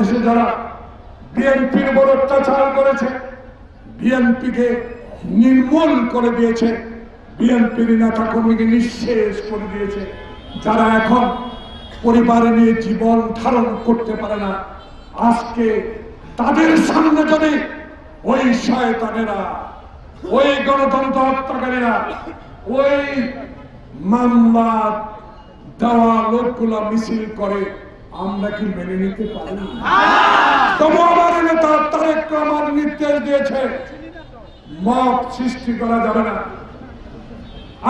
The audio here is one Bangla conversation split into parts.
মানুষে যারা বিএনপির উপর অত্যাচার করেছে, বিএনপিকে নির্মূল করে দিয়েছে, বিএনপির নেতা কর্মীকে নিঃশেষ করে দিয়েছে, যারা এখন পরিবার নিয়ে জীবন ধারণ করতে পারে না, আজকে তাদের সামনে যদি ওই শয়তানেরা, ওই গণতন্ত্র হত্যাকারীরা, ওই মামলা দেওয়া লোকগুলা মিছিল করে আমরা কি মেনে নিতে পারি? তবু আমার নেতা তারেক রহমান নির্দেশ দিয়েছে মত সৃষ্টি করা যাবে না।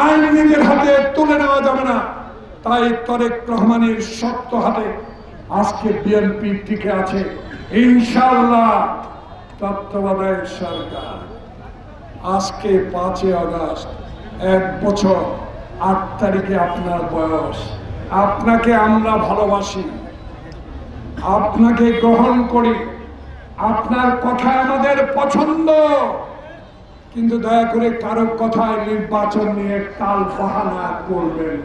আইন নিজের হাতে তুলে নেওয়া যাবে না। তাই তারেক রহমানের শক্ত হাতে আজকে বিএনপি টিকে আছে। ইনশাল্লাহ তত্ত্বাবধায়ক সরকার। আজকে পাঁচই আগস্ট এক বছর আট তারিখে আপনার বয়স। আপনাকে আমরা ভালোবাসি। আপনাকে গ্রহণ করি। আপনার কথা আমাদের পছন্দ। কিন্তু দয়া করে কারও কথায় নির্বাচন নিয়ে টাল বাহানা করবেন।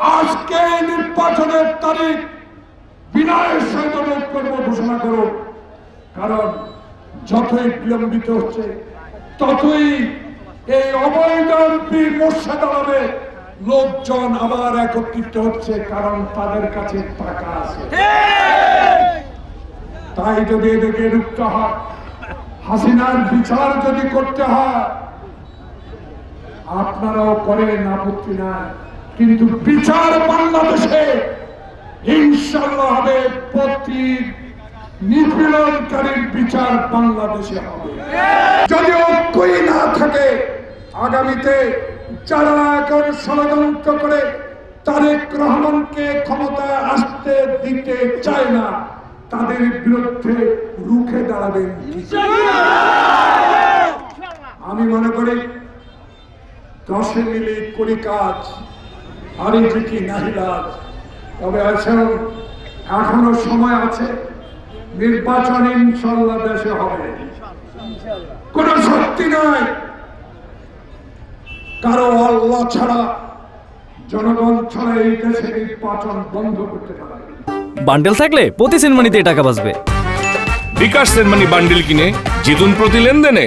আজকে নির্বাচনের তারিখ বিনয়ের সহিত করব, ঘোষণা করুন। কারণ যতই বিলম্বিত হচ্ছে, ততই এই অবৈধ মোর্শাদ আলমে লোকজন আবার একত্রিত হচ্ছে, কারণ তাদের কাছে টাকা আছে। তাই যদি এদেরকে রুখতে হয়, হাসিনার বিচার যদি করতে হয়, আপনারাও করেন, আপত্তি নাই। কিন্তু বিচার বাংলাদেশে ইনশাল্লাহ হবে প্রতি নিপীড়নকারীর বিচার বাংলাদেশে হবে। যদি ঐক্যই না থাকে, আগামীতে যারা ষড়যন্ত্র করে তারেক রহমানকে আসতে দিতে চায় না, তাদের বিরুদ্ধে রুখে দাঁড়াবেন। আমি মনে করি দশে মিলে করি কাজ হারি জিকি নাহিলাজ তবে এখন এখনও সময় আছে, নির্বাচন ইনশাল্লাহ দেশে হবে। কোন শক্তি নাই। কারও আল্লাহ ছাড়া জনগণ ছাড়া এই দেশে নির্বাচন বন্ধ করতে পারে বান্ডেল থাকলে প্রতি সিনেমানিতে টাকা বাঁচবে। বিকাশ সেনমানি বান্ডেল কিনে জিতুন প্রতি লেনদেনে।